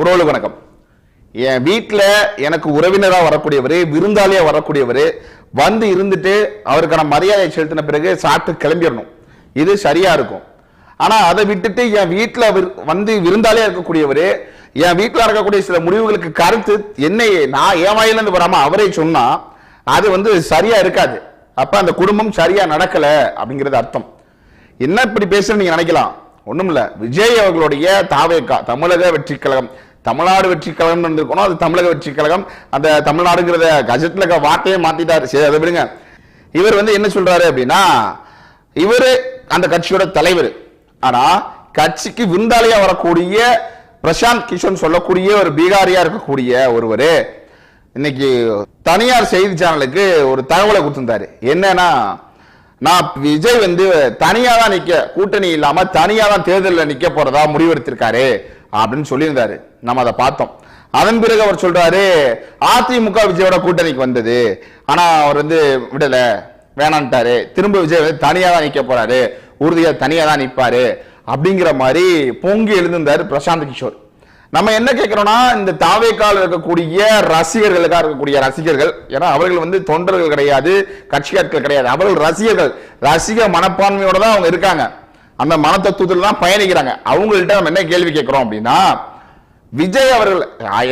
உறவுகள் வணக்கம். என் வீட்டில் எனக்கு உறவினராக வரக்கூடியவர் விருந்தாளியாக வரக்கூடியவர் வந்து இருந்துட்டு அவருக்கான மரியாதை செலுத்தின பிறகு சாப்பிட்டு கிளம்பிடணும். இது சரியாக இருக்கும். ஆனால் அதை விட்டுட்டு என் வீட்டில் வந்து விருந்தாளியாக இருக்கக்கூடியவர் என் வீட்டில் இருக்கக்கூடிய சில முடிவுகளுக்கு கருத்து என்னை நான் என் வாயிலேருந்து வராமல் அவரே சொன்னால் அது வந்து சரியாக இருக்காது. அப்போ அந்த குடும்பம் சரியாக நடக்கலை அப்படிங்கிறது அர்த்தம். என்ன இப்படி பேசுன்னு நீங்கள் நினைக்கலாம். ஒன்றும் இல்லை விஜய் அவர்களுடைய தாவேக்கா தமிழக வெற்றி கழகம் தமிழ்நாடு வெற்றி கழகம் இருந்திருக்கணும் அது தமிழக வெற்றி கழகம். அந்த தமிழ்நாடுங்கிறத கஜத்துல இருக்க வார்த்தையே மாத்திட்டாரு. சரி அதை விடுங்க. இவர் வந்து என்ன சொல்றாரு அப்படின்னா இவர் அந்த கட்சியோட தலைவர். ஆனா கட்சிக்கு விருந்தாளியா வரக்கூடிய பிரசாந்த் கிஷோன் சொல்லக்கூடிய ஒரு பீகாரியா இருக்கக்கூடிய ஒருவர் இன்னைக்கு தனியார் செய்தி சேனலுக்கு ஒரு தகவலை கொடுத்திருந்தாரு. என்னன்னா நான் விஜய் வந்து தனியாக தான் நிற்க கூட்டணி இல்லாமல் தனியாக தான் தேர்தலில் நிற்க போகிறதா முடிவெடுத்திருக்காரு. அப்படின்னு சொல்லியிருந்தாரு. நம்ம அதை பார்த்தோம். அதன் பிறகு அவர் சொல்றாரு அதிமுக விஜயோட கூட்டணிக்கு வந்தது. ஆனா அவர் வந்து விடல வேணான்ட்டாரு. திரும்ப விஜய் வந்து தனியா தான் நிக்க போறாரு. உறுதியா தனியா தான் நிப்பாரு. அப்படிங்கிற மாதிரி பொங்கி எழுந்திருந்தாரு பிரசாந்த் கிஷோர். நம்ம என்ன கேட்கிறோம்னா இந்த தாவேக்கால் இருக்கக்கூடிய ரசிகர்களுக்காக இருக்கக்கூடிய ரசிகர்கள் ஏன்னா அவர்கள் வந்து தொண்டர்கள் கிடையாது கட்சியாட்கள் கிடையாது. அவர்கள் ரசிகர்கள். ரசிக மனப்பான்மையோட தான் அவங்க இருக்காங்க. அந்த மனத்தத்துவத்தில் தான் பயணிக்கிறாங்க. அவங்கள்ட்ட நம்ம என்ன கேள்வி கேட்குறோம் அப்படின்னா விஜய் அவர்கள்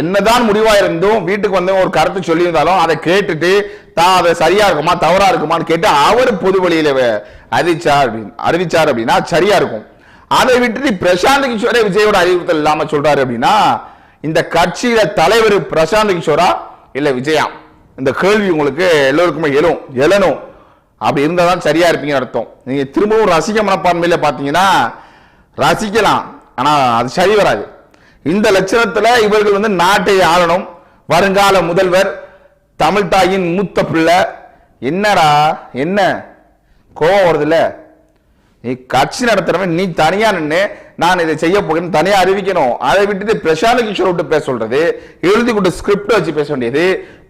என்னதான் முடிவா இருந்தும் வீட்டுக்கு வந்து ஒரு கருத்து சொல்லியிருந்தாலும் அதை கேட்டுட்டு தான் அதை சரியா இருக்குமா தவறா இருக்குமான்னு கேட்டு அவர் பொது வழியில அறிவிச்சார் அப்படின்னு அறிவிச்சார் அப்படின்னா சரியா இருக்கும். அதை விட்டுட்டு பிரசாந்த் கிஷோரே விஜயோட அறிவுறுத்தல் இல்லாம சொல்றாரு அப்படின்னா இந்த கட்சியில தலைவர் பிரசாந்த் கிஷோரா இல்ல விஜயா? இந்த கேள்வி உங்களுக்கு எல்லோருக்குமே எழும் எழணும். அப்படி இருந்தால் தான் சரியாக இருப்பீங்கன்னு அர்த்தம். நீங்கள் திரும்பவும் ரசிக மனப்பான்மையில் பார்த்தீங்கன்னா ரசிக்கலாம். ஆனால் அது சரி வராது. இந்த லட்சணத்தில் இவர்கள் வந்து நாட்டை ஆளணும். வருங்கால முதல்வர் தமிழ் தாயின் மூத்த பிள்ளை. என்னடா என்ன? கோவம் வருதுல்ல? நீ கட்சி நடத்துறவன் நீ தனியா நின்று நான் இதை செய்ய போகிறேன் தனியா அறிவிக்கணும். அதை விட்டுட்டு பிரசாந்த் கிஷோர் விட்டு பேச சொல்றது எழுதி கொண்டு ஸ்கிரிப்ட் வச்சு பேச வேண்டியது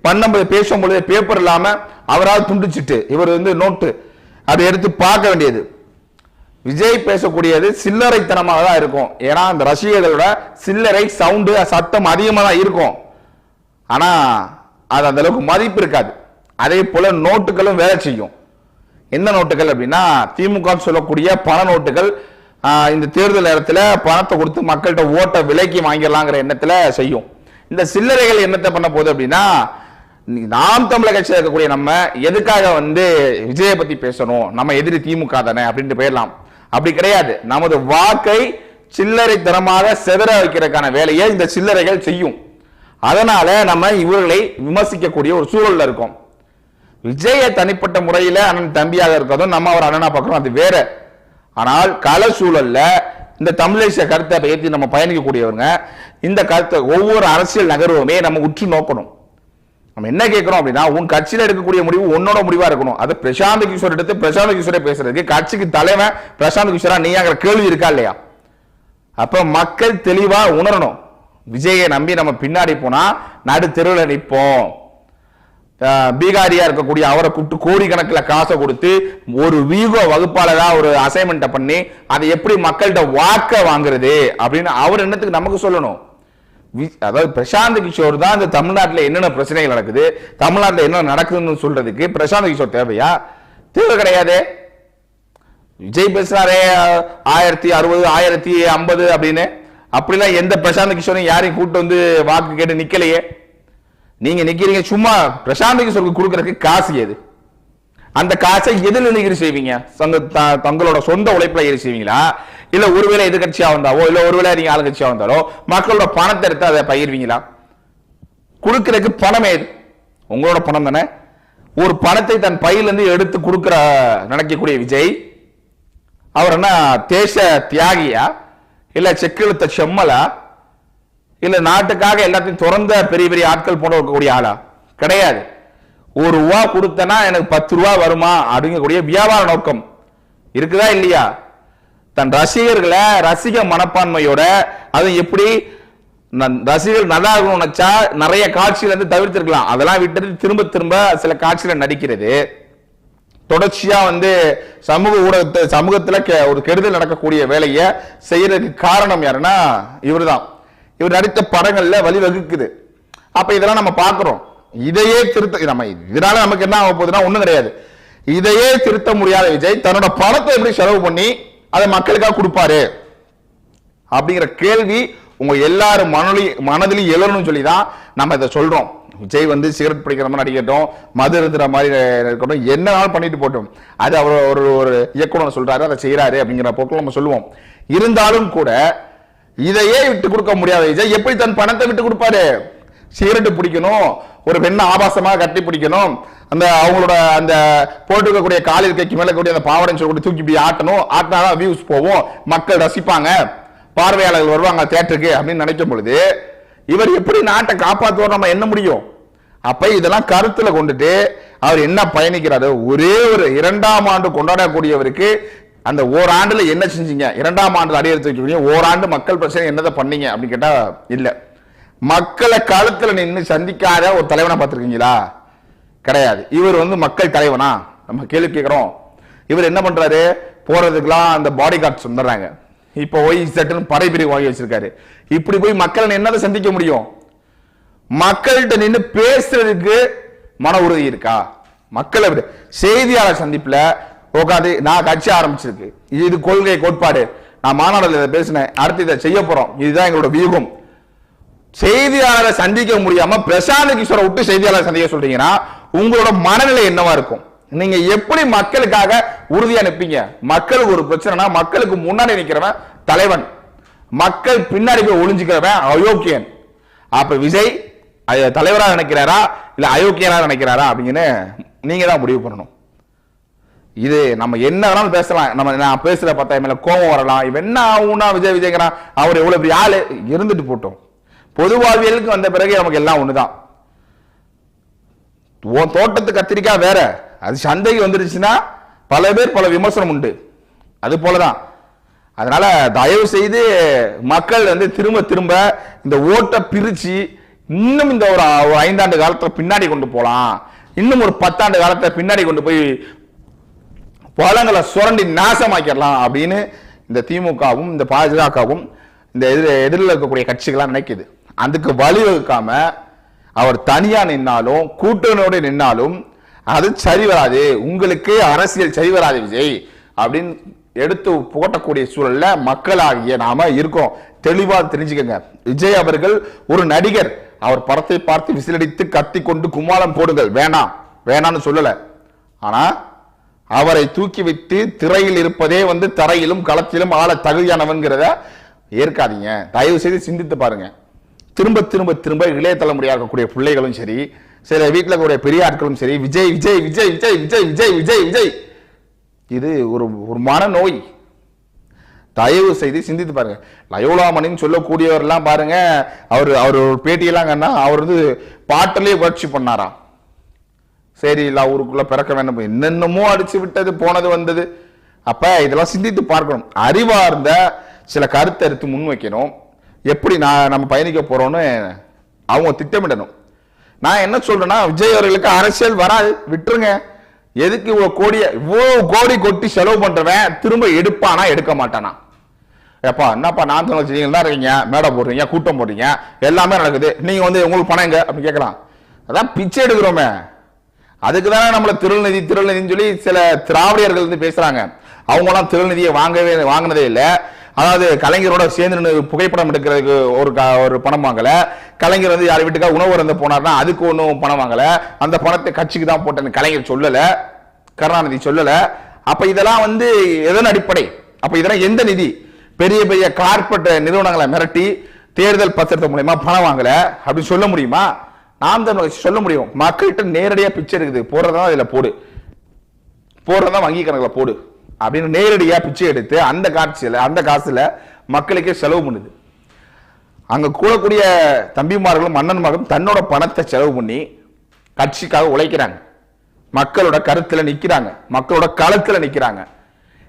பண்ணும்போது பேசும்பொழுது பேப்பர் இல்லாமல் அவரால் துண்டிச்சிட்டு இவர் வந்து நோட்டு அதை எடுத்து பார்க்க வேண்டியது. விஜய் பேசக்கூடியது சில்லறைத்தனமாக தான் இருக்கும். ஏன்னா அந்த ரசிகர்களோட சில்லறை சவுண்டு சத்தம் அதிகமாக தான் இருக்கும். ஆனால் அது அந்த அளவுக்கு மதிப்பு இருக்காது. அதே போல் நோட்டுகளும் வேலை செய்யும். என்ன நோட்டுகள் அப்படின்னா திமுக சொல்லக்கூடிய பண நோட்டுகள் இந்த தேர்தல் நேரத்தில் பணத்தை கொடுத்து மக்கள்கிட்ட ஓட்டை விலைக்கு வாங்கிடலாங்கிற எண்ணத்தில் செய்யும். இந்த சில்லறைகள் என்னத்தை பண்ண போகுது அப்படின்னா நாம் தமிழக கட்சியில் இருக்கக்கூடிய நம்ம எதுக்காக வந்து விஜயை பத்தி பேசணும்? நம்ம எதிரி திமுக தானே அப்படின்ட்டு போயிடலாம். அப்படி கிடையாது. நமது வாக்கை சில்லறை தரமாக செதற வைக்கிறதுக்கான வேலையை இந்த சில்லறைகள் செய்யும். அதனால நம்ம இவர்களை விமர்சிக்கக்கூடிய ஒரு சூழல்ல இருக்கோம். விஜய தனிப்பட்ட முறையில் அண்ணன் தம்பியாக இருக்கிறதும் நம்ம அவர் அண்ணனா பார்க்கணும். அது வேற. ஆனால் கல சூழல்ல இந்த தமிழேசிய கருத்தை ஏற்றி நம்ம பயணிக்கக்கூடியவங்க இந்த கருத்தை ஒவ்வொரு அரசியல் நகர்வுமே நம்ம உற்று நோக்கணும். நம்ம என்ன கேட்கிறோம் அப்படின்னா உன் கட்சியில் எடுக்கக்கூடிய முடிவு உன்னோட முடிவா இருக்கணும். அது பிரசாந்த் கிஷோர் எடுத்து பிரசாந்த் கிஷோரே பேசுறதுக்கு கட்சிக்கு தலைவன் பிரசாந்த் கிஷோரா நீங்கிற கேள்வி இருக்கா இல்லையா? அப்ப மக்கள் தெளிவா உணரணும். விஜயை நம்பி நம்ம பின்னாடி போனா நடு தெருவில் நிற்போம் பீகாரியா இருக்கக்கூடிய அவரை கூப்பிட்டு கோடிக்கணக்கில் காசை கொடுத்து ஒரு வீகோ வகுப்பாளரா ஒரு அசைன்மெண்ட்டை பண்ணி அதை எப்படி மக்கள்கிட்ட வாக்க வாங்குறது அப்படின்னு அவர் என்னத்துக்கு நமக்கு சொல்லணும்? அதாவது பிரசாந்த் கிஷோர் தான் இந்த தமிழ்நாட்டில் என்னென்ன பிரச்சனைகள் நடக்குது தமிழ்நாட்டில் என்ன நடக்குதுன்னு சொல்றதுக்கு பிரசாந்த் கிஷோர் தேவையா? தேவை கிடையாது. விஜய் பேசுறாரே ஆயிரத்தி அறுபது ஆயிரத்தி ஐம்பது அப்படின்னு. அப்படிலாம் எந்த பிரசாந்த் கிஷோரையும் யாரையும் கூட்டு வந்து வாக்கு கேட்டு நிக்கலையே. நீங்க நிக்கிறீங்க சும்மா பிரசாந்த் கிஷோருக்கு கொடுக்கறதுக்கு காசு எது? அந்த காசை எதில் நிகழ்ச்சி செய்வீங்க? த- தங்களோட சொந்த உழைப்புல ஈடு செய்வீங்களா? இல்ல ஒருவேளை எதிர்கட்சியா வந்தாவோ இல்ல ஒருவேளை நீங்க ஆளுங்கட்சியா வந்தாலோ மக்களோட பணத்தை எடுத்து அதை பகிர்வீங்களா கொடுக்கறதுக்கு பணம் ஏது உங்களோட பணம் தானே? ஒரு பணத்தை தன் பையிலிருந்து எடுத்து கொடுக்கிற நினைக்கக்கூடிய விஜய் அவர் என்ன தேச தியாகியா? இல்ல செக்கெழுத்த செம்மலா? இல்ல நாட்டுக்காக எல்லாத்தையும் திறந்த பெரிய பெரிய ஆட்கள் போன்ற இருக்கக்கூடிய ஆளா? கிடையாது. ஒரு ரூபா கொடுத்தனா எனக்கு பத்து ரூபா வருமா? அப்படிங்கக்கூடிய வியாபார நோக்கம் இருக்குதா இல்லையா? தன் ரசிகர்களை ரசிக மனப்பான்மையோட அது எப்படி நன்- ரசிகர்கள் நல்லா இருக்கணும்னு நினைச்சா நிறைய காட்சிகள் வந்து தவிர்த்திருக்கலாம். அதெல்லாம் விட்டுட்டு திரும்ப திரும்ப சில காட்சியில நடிக்கிறது. தொடர்ச்சியா வந்து சமூக ஊடகத்தை சமூகத்துல கெ- ஒரு கெடுதல் நடக்கக்கூடிய வேலையை செய்யறதுக்கு காரணம் யாருன்னா இவர் தான் இவர் நடித்த படங்கள்ல வழிவகுக்குது. அப்ப இதெல்லாம் நம்ம பாக்குறோம் இதையே திருத்த நம்ம இதனால நமக்கு என்ன ஆக போகுதுன்னா ஒண்ணும் கிடையாது. இதையே திருத்த முடியாத விஜய் தன்னோட பணத்தை எப்படி செலவு பண்ணி அதை மக்களுக்காக கொடுப்பாரு. அப்படிங்கிற கேள்வி உங்க எல்லாரும் மனதில் மனதிலையும் எழணும்னு சொல்லி தான் நம்ம இதை சொல்றோம். விஜய் வந்து சிகரெட் பிடிக்கிற மாதிரி நடிக்கட்டும் மது இருந்துற மாதிரி இருக்கட்டும் என்னனாலும் பண்ணிட்டு போட்டோம். அது அவர் ஒரு ஒரு இயக்குனர் சொல்றாரு அதை செய்யறாரு அப்படிங்கிற போக்கில் நம்ம சொல்லுவோம். இருந்தாலும் கூட இதையே விட்டு கொடுக்க முடியாத. விஜய் எப்படி தன் பணத்தை விட்டு கொடுப்பாரு? சிகரெட்டு பிடிக்கணும் ஒரு பெண்ணை ஆபாசமாக கட்டி பிடிக்கணும் அந்த அவங்களோட அந்த போட்டுக்கக்கூடிய காலில் கைக்கு மேலே கூடிய அந்த பாவடைன்னு சொல்லக்கூடிய தூக்கி இப்படி ஆட்டணும். ஆட்டினாதான் வியூஸ் போவோம் மக்கள் ரசிப்பாங்க. பார்வையாளர்கள் வருவாங்க தேட்டருக்கு அப்படின்னு நினைக்கும் பொழுது இவர் எப்படி நாட்டை காப்பாற்றுவோம் நம்ம என்ன முடியும்? அப்ப இதெல்லாம் கருத்துல கொண்டுட்டு அவர் என்ன பயணிக்கிறாரு? ஒரே ஒரு இரண்டாம் ஆண்டு கொண்டாடக்கூடியவருக்கு அந்த ஓராண்டுல என்ன செஞ்சீங்க? இரண்டாம் ஆண்டு அடியெடுத்து வைக்கக்கூடிய ஓராண்டு மக்கள் பிரச்சனை என்னதை பண்ணீங்க? அப்படின்னு கேட்டா இல்ல. மக்களை கழுத்தில் நின்று சந்திக்காத ஒரு தலைவனை பார்த்துருக்கீங்களா? கிடையாது. இவர் வந்து மக்கள் தலைவனா? நம்ம கேள்வி கேட்குறோம். இவர் என்ன பண்றாரு? போறதுக்கெல்லாம் அந்த பாடி கார்ட்ஸ் வந்துடுறாங்க இப்போ ஒய் செட்டுன்னு படைப்பிரிவு வாங்கி வச்சிருக்காரு. இப்படி போய் மக்களை என்னதை சந்திக்க முடியும்? மக்கள்கிட்ட நின்று பேசுறதுக்கு மன உறுதி இருக்கா? மக்களை விட செய்தியாளர் சந்திப்புல உட்காந்து நான் கட்சி ஆரம்பிச்சிருக்கு. இது கொள்கை கோட்பாடு. நான் மாநாடுல இதை பேசினேன். அடுத்து இதை செய்ய போறோம். இதுதான் எங்களோட வியூகம். செய்தியாளரை சந்திக்க முடியாம பிரசாந்த் கிஷோரை விட்டு செய்தியாளரை சந்திக்க சொல்றீங்கன்னா உங்களோட மனநிலை என்னவா இருக்கும்? நீங்க எப்படி மக்களுக்காக உறுதியா நிற்பீங்க மக்களுக்கு ஒரு பிரச்சனைனா மக்களுக்கு முன்னாடி நிக்கிறவன் தலைவன். மக்கள் பின்னாடி போய் ஒளிஞ்சுக்கிறவன் அயோக்கியன். அப்ப விஜய் தலைவரா நினைக்கிறாரா? இல்ல அயோக்கியனா நினைக்கிறாரா? அப்படின்னு நீங்க தான் முடிவு பண்ணணும். இது நம்ம என்ன வேணாலும் பேசலாம். நம்ம நான் பேசுற பார்த்தா மேல கோபம் வரலாம். இவன் என்ன ஆகும்னா விஜய் விஜய்ங்கிறான். அவர் எவ்வளவு பெரிய ஆளு? இருந்துட்டு போட்டோம். பொது வாழ்வியலுக்கு வந்த பிறகு நமக்கு எல்லாம் ஒண்ணுதான். உன் தோட்டத்து கத்திரிக்காய் வேற. அது சந்தைக்கு வந்துருச்சுன்னா பல பேர் பல விமர்சனம் உண்டு. அது போலதான். அதனால தயவு செய்து மக்கள் வந்து திரும்ப திரும்ப இந்த ஓட்டை பிரிச்சு இன்னும் இந்த ஒரு ஒரு ஐந்தாண்டு காலத்தில் பின்னாடி கொண்டு போகலாம் இன்னும் ஒரு பத்தாண்டு காலத்தை பின்னாடி கொண்டு போய் பழங்களை சுரண்டி நாசமாக்கிடலாம் அப்படின்னு இந்த திமுகவும் இந்த பாஜகவும் இந்த எதிர் எதிரில் இருக்கக்கூடிய கட்சிகள்லாம் நினைக்குது. அதுக்கு வழிவகுக்காமல் அவர் தனியா நின்னாலும் கூட்டணோடு நின்னாலும் அது சரி வராது உங்களுக்கு அரசியல் சரி வராது விஜய் அப்படின்னு எடுத்து புகட்டக்கூடிய சூழல்ல மக்களாகிய நாம இருக்கோம். தெளிவா தெரிஞ்சுக்கங்க. விஜய் அவர்கள் ஒரு நடிகர். அவர் படத்தை பார்த்து விசிலடித்து கத்தி கொண்டு கும்மாளம் போடுங்கள். வேணாம். வேணாம்னு சொல்லல. ஆனா அவரை தூக்கி வைத்து திரையில் இருப்பதே வந்து தரையிலும் களத்திலும் ஆள தகுதியானவன்கிறத ஏற்காதீங்க. தயவு செய்து சிந்தித்து பாருங்க. திரும்ப திரும்ப திரும்ப இளைய தலைமுறையாக இருக்கக்கூடிய பிள்ளைகளும் சரி சில வீட்டில் இருக்கக்கூடிய பெரிய ஆட்களும் சரி விஜய் விஜய் விஜய் விஜய் விஜய் விஜய் விஜய் விஜய். இது ஒரு ஒரு மனநோய். தயவு செய்து சிந்தித்து பாருங்க. லயோலாமணின்னு சொல்லக்கூடியவர்லாம் பாருங்க அவர் அவர் ஒரு பேட்டியெல்லாம் கண்ணா அவர் வந்து பாட்டிலே புரட்சி பண்ணாராம். சரி இல்லை ஊருக்குள்ள பிறக்க வேண்டும். என்னென்னமோ அடிச்சு விட்டது போனது வந்தது. அப்ப இதெல்லாம் சிந்தித்து பார்க்கணும். அறிவார்ந்த சில கருத்தை எடுத்து முன்வைக்கணும். எப்படி நான் நம்ம பயணிக்க போறோம்னு அவங்க திட்டமிடணும். நான் என்ன சொல்றேன்னா விஜய் அவர்களுக்கு அரசியல் வராது. விட்டுருங்க. எதுக்கு இவ்வளவு கோடியை இவ்வளவு கோடி கொட்டி செலவு பண்றவன் திரும்ப எடுப்பானா எடுக்க மாட்டானா? ஏப்பா என்னப்பா நான் சொன்ன நீங்க தான் இருக்கீங்க. மேடை போடுறீங்க கூட்டம் போடுறீங்க. எல்லாமே நடக்குது. நீங்க வந்து உங்களுக்கு பணம் எங்க? அப்படின்னு கேட்கலாம். அதான் பிச்சை எடுக்கிறோமே. அதுக்கு தானே நம்மள திருநிதி திருநிதின்னு சொல்லி சில திராவிடர்கள் வந்து பேசுறாங்க. அவங்கலாம் திருநிதியை வாங்கவே வாங்கினதே இல்லை. அதாவது கலைஞரோட சேர்ந்து புகைப்படம் எடுக்கிறதுக்கு ஒரு ஒரு பணம் வாங்கல. கலைஞர் வந்து யார் வீட்டுக்கா உணவு இருந்து போனார்னா அதுக்கு ஒன்றும் பணம் வாங்கல. அந்த பணத்தை கட்சிக்கு தான் போட்டேன்னு கலைஞர் சொல்லல. கருணாநிதி சொல்லல. அப்ப இதெல்லாம் வந்து எதன் அடிப்படை? அப்ப இதெல்லாம் எந்த நிதி? பெரிய பெரிய கார்பரேட் நிறுவனங்களை மிரட்டி தேர்தல் பத்திரத்து மூலயமா பணம் வாங்கல. அப்படின்னு சொல்ல முடியுமா? நாம் தான் சொல்ல முடியும். மக்கள்கிட்ட நேரடியாக பிச்சை இருக்குது. போடுறதா இதில் போடு. போடுறதா வங்கி கணக்கில் போடு. அப்படின்னு நேரடியாக பிச்சை எடுத்து அந்த காட்சியில் அந்த காசில் மக்களுக்கே செலவு பண்ணுது. அங்கே கூடக்கூடிய தம்பிமார்களும் மன்னன்மார்களும் தன்னோட பணத்தை செலவு பண்ணி கட்சிக்காக உழைக்கிறாங்க. மக்களோட கருத்தில் நிற்கிறாங்க மக்களோட களத்தில் நிற்கிறாங்க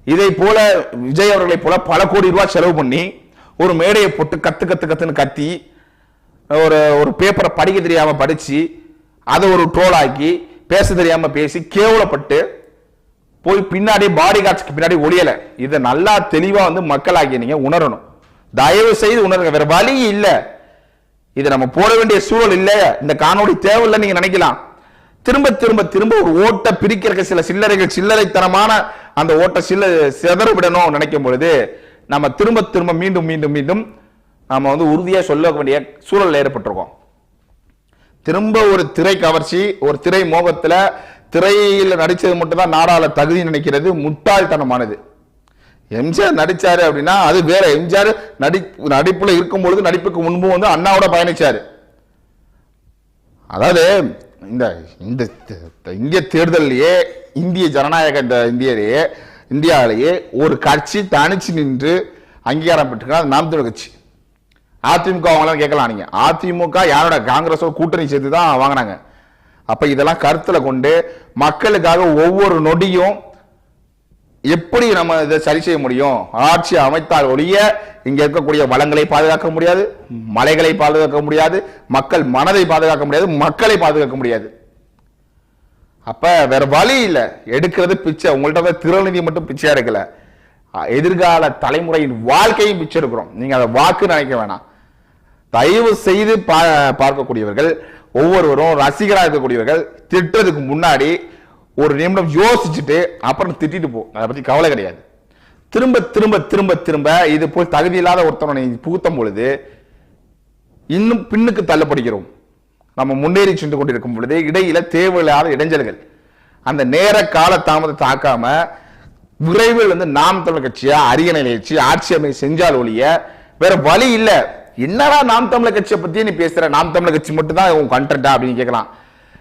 இதை போல விஜய் அவர்களை போல பல கோடி ரூபாய் செலவு பண்ணி ஒரு மேடையை போட்டு கத்து கத்து கத்துன்னு கத்தி ஒரு ஒரு பேப்பரை படிக்க தெரியாமல் படித்து அதை ஒரு ட்ரோல் ஆக்கி பேச தெரியாமல் பேசி கேவலப்பட்டு போய் பின்னாடி பாடி கார்ட்ஸ்க்கு பின்னாடி ஒழியலை இதை நல்லா தெளிவா வந்து மக்களாகிய நீங்க உணரணும். தயவு செய்து உணருங்க. வேற வழி இல்லை. இது நம்ம போட வேண்டிய சூழல் இல்ல. இந்த காணொலி தேவையில்லை நீங்க நினைக்கலாம். திரும்ப திரும்ப திரும்ப ஒரு ஓட்டை பிரிக்கிறதுக்கு சில சில்லறைகள் சில்லறைத்தனமான அந்த ஓட்டை சில்ல சிதற விடணும் நினைக்கும் பொழுது நம்ம திரும்ப திரும்ப மீண்டும் மீண்டும் மீண்டும் நாம வந்து உறுதியா சொல்ல வேண்டிய சூழல் ஏற்பட்டிருக்கோம். திரும்ப ஒரு திரை கவர்ச்சி ஒரு திரை மோகத்துல திரையில் நடித்தது மட்டும்தான் நாடாள தகுதி நினைக்கிறது முட்டாள்தனமானது. எம்ஜிஆர் நடிச்சாரு அப்படின்னா அது வேற. எம்ஜிஆர் நடி நடிப்புல இருக்கும் பொழுது நடிப்புக்கு முன்பும் வந்து அண்ணாவோட பயணிச்சாரு. அதாவது இந்த இந்த இந்திய தேர்தலையே இந்திய ஜனநாயக இந்த இந்தியாலேயே இந்தியாவிலேயே ஒரு கட்சி தனிச்சு நின்று அங்கீகாரம் பெற்றுக்கிறது நாம் தமிழ் கட்சி. அதிமுக அவங்களாம் கேட்கலாம் நீங்க. அதிமுக யாரோட காங்கிரஸோட கூட்டணி சேர்த்து தான் வாங்கினாங்க. அப்ப இதெல்லாம் கருத்துல கொண்டு மக்களுக்காக ஒவ்வொரு நொடியும் எப்படி நம்ம இதை சரி செய்ய முடியும்? ஆட்சி அமைத்தால் ஒழிய இங்க இருக்கக்கூடிய வளங்களை பாதுகாக்க முடியாது மலைகளை பாதுகாக்க முடியாது மக்கள் மனதை பாதுகாக்க முடியாது மக்களை பாதுகாக்க முடியாது. அப்ப வேற வழி இல்லை. எடுக்கிறது பிச்சை. உங்கள்கிட்ட வந்து திருநிதி மட்டும் பிச்சையா இருக்கல எதிர்கால தலைமுறையின் வாழ்க்கையும் பிச்சை எடுக்கிறோம். நீங்க அதை வாக்கு நினைக்க வேணாம். தயவு செய்து பா- பார்க்கக்கூடியவர்கள் ஒவ்வொருவரும் ரசிகராக இருக்கக்கூடியவர்கள் திட்டுறதுக்கு முன்னாடி ஒரு நிமிடம் யோசிச்சுட்டு அப்புறம் திட்டிட்டு போ. அதை பற்றி கவலை கிடையாது. திரும்ப திரும்ப திரும்ப திரும்ப இது போல் தகுதி இல்லாத ஒருத்தனை நீ புகுத்தும் பொழுது இன்னும் பின்னுக்கு தள்ளப்படுகிறோம். நம்ம முன்னேறி சென்று கொண்டிருக்கும் பொழுது இடையில தேவையில்லாத இடைஞ்சல்கள். அந்த நேர கால தாமதத்தை தாக்காம விரைவில் வந்து நாம் தமிழ் கட்சியா அரியணை நிகழ்ச்சி ஆட்சி அமை செஞ்சால் ஒழிய வேற வழி இல்லை. என்னடா நாம் தமிழர் கட்சியை பத்தி நீ பேசுற? நாம் தமிழர் கட்சி மட்டும் தான் உன் கண்டா அப்படின்னு கேட்கலாம்.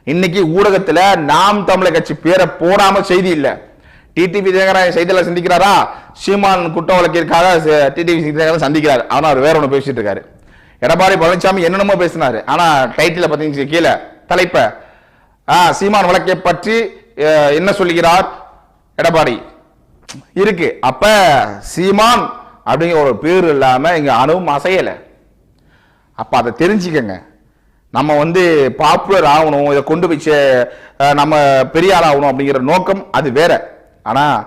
இன்னைக்கு ஊடகத்துல நாம் தமிழர் கட்சி பேரை போடாம செய்தி இல்ல. டிடிவி தினகரன் செய்தியில சந்திக்கிறாரா? சீமான் குற்ற வழக்கிற்காக டிடிவி தினகரன் சந்திக்கிறார். ஆனா அவர் வேற ஒன்று பேசிட்டு இருக்காரு. எடப்பாடி பழனிசாமி என்னென்னமோ பேசினாரு. ஆனா டைட்டில பார்த்தீங்கன்னா கீழே தலைப்ப. ஆ, சீமான் வழக்கை பற்றி என்ன சொல்லுகிறார்? எடப்பாடி இருக்கு. அப்ப சீமான் அப்படிங்கிற ஒரு பேர் இல்லாம இங்க அணுவும் அசையலை. அப்போ அதை தெரிஞ்சுக்கங்க. நம்ம வந்து பாப்புலர் ஆகணும் இதை கொண்டு போய் நம்ம பெரிய ஆள் ஆகணும் அப்படிங்கிற நோக்கம் அது வேற. ஆனால்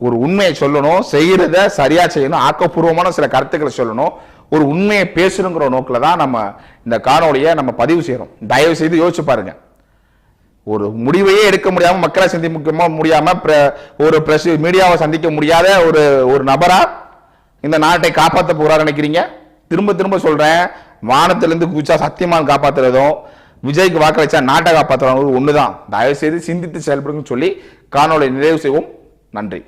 ஒரு உண்மையை சொல்லணும் செய்கிறத சரியாக செய்யணும் ஆக்கப்பூர்வமான சில கருத்துக்களை சொல்லணும் ஒரு உண்மையை பேசணுங்கிற நோக்கில் தான் நம்ம இந்த காணொலியை நம்ம பதிவு செய்கிறோம் தயவு செய்து யோசிச்சு பாருங்கள் ஒரு முடிவையே எடுக்க முடியாமல் மக்களை சந்திக்க முடியாமல் பிர- ஒரு பிரஸ் மீடியாவை சந்திக்க முடியாத ஒரு ஒரு நபராக இந்த நாட்டை காப்பாற்ற போகிறார் நினைக்கிறீங்க? திரும்ப திரும்ப சொல்கிறேன் வானத்திலிருந்து குதிச்சா சத்தியமான் காப்பாற்றுறதும் விஜய்க்கு வாக்களிச்சா நாட்டை காப்பாற்றுறவங்க ஒன்று தயவு செய்து சிந்தித்து செயல்படுங்கன்னு சொல்லி காணொலி நிறைவு செய்வோம். நன்றி.